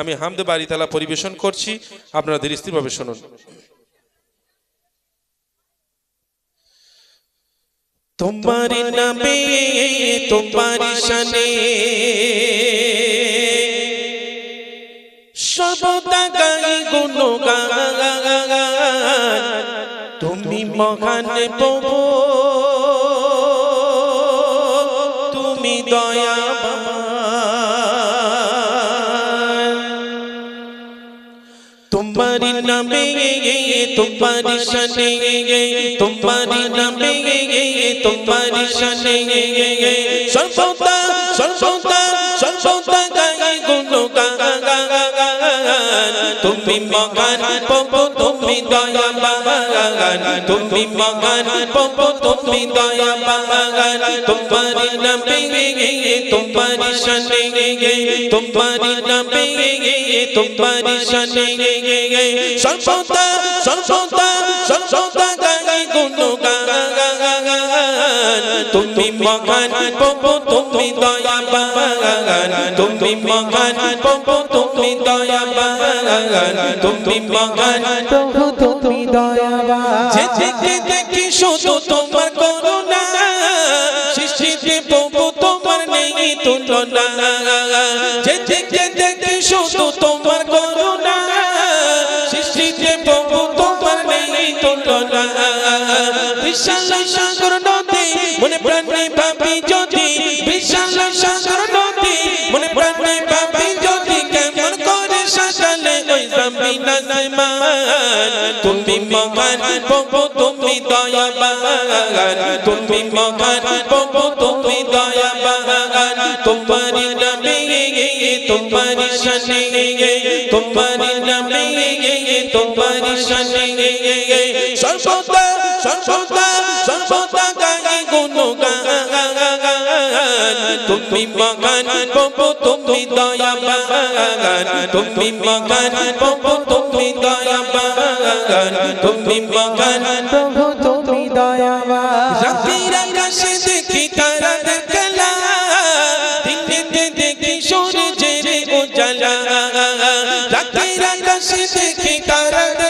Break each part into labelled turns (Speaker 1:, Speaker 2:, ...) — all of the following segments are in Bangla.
Speaker 1: আমি হামদে বাড়িতালা পরিবেশন করছি। আপনারা ধীরে স্থিরভাবে শুনুন। তোমার নামে, তোমার শানে সর্বদা গাই গুণগান। তুমি মহান তুমি দয়া তোমারি নামে তোমারি শনে তোমারি নামে তোমারি শনে সর্বদা তুমি মগান mi da ya ba ba ga ga tum mi ma ga, po po tum mi da ya ba ba ga tum pa ri na pe ge ge tum pa ri shan ge ge tum pa ri na pe ge ge tum pa ri shan ge ge ge san pa ta san pa ta san pa ta ga ga gun do ga ga ga ga ga tum mi ma ga, po po tum mi da ya ba ba ga tum mi ma ga, po po tum mi da ya ba ga tum mi ma ga
Speaker 2: প্রভু তুমি দয়াবান।
Speaker 1: যেদিকে দেখে শুধু তোমার করুণা, সৃষ্টিতে প্রভু তোমার নেই তুলনা। যেদিকে দেখি শুধু তোমার করুণা, সৃষ্টিতে প্রভু তোমার নেই তুলনা। বিশাল সাগর ওই জমিন আসমান তুমি মহান প্রভু, তুমি দয়া বাগান তুমি মহান প্রভু, তুমি দয়া বাগান তোমারি নামে, তোমারি শনে তোমারি নামে, তোমারি শনে সর্বদা সর্বদা সর্বদা গাই গুণগান। তুমি মহান প্রভু, তুমি দয়া বাগান তুমি মহান প্রভু, তুমি দয়া বাগান তুমি মহান প্রভু,
Speaker 2: তুমি দয়াবান।
Speaker 1: রাতের আকাশে দেখি তারাদের খেলা দিনেতে দেখি সূর্যের উজালা রাতের আকাশে দেখি তারাদের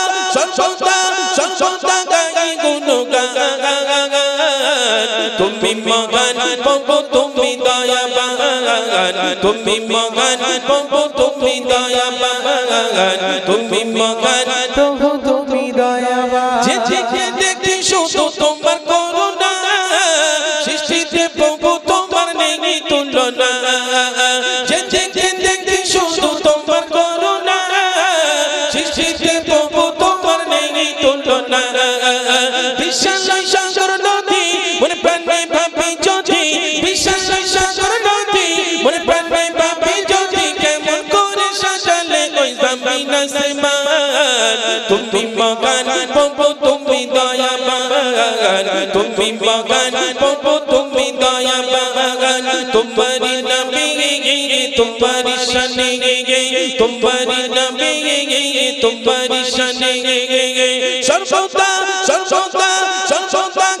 Speaker 1: তুমি মগান পবো তুমি দয়াবান। তুমি মগান পবো তুমি দয়াবান। তুমি মগান প্রভু,
Speaker 2: তুমি দয়াবান। যে
Speaker 1: যে দেখি শুধু তোমার করুণা, সৃষ্টিতে প্রভু তোমার নেই তুলনা। আসমান তুমি মগান প্রভু, তুমি দয়া বাগান তুমি মগান প্রভু, তুমি দয়া বাগান তোমারি নামে তোমারি শনে তোমারি নামে তোমারি শনে। সর্বদা সর্বদা সর্বদা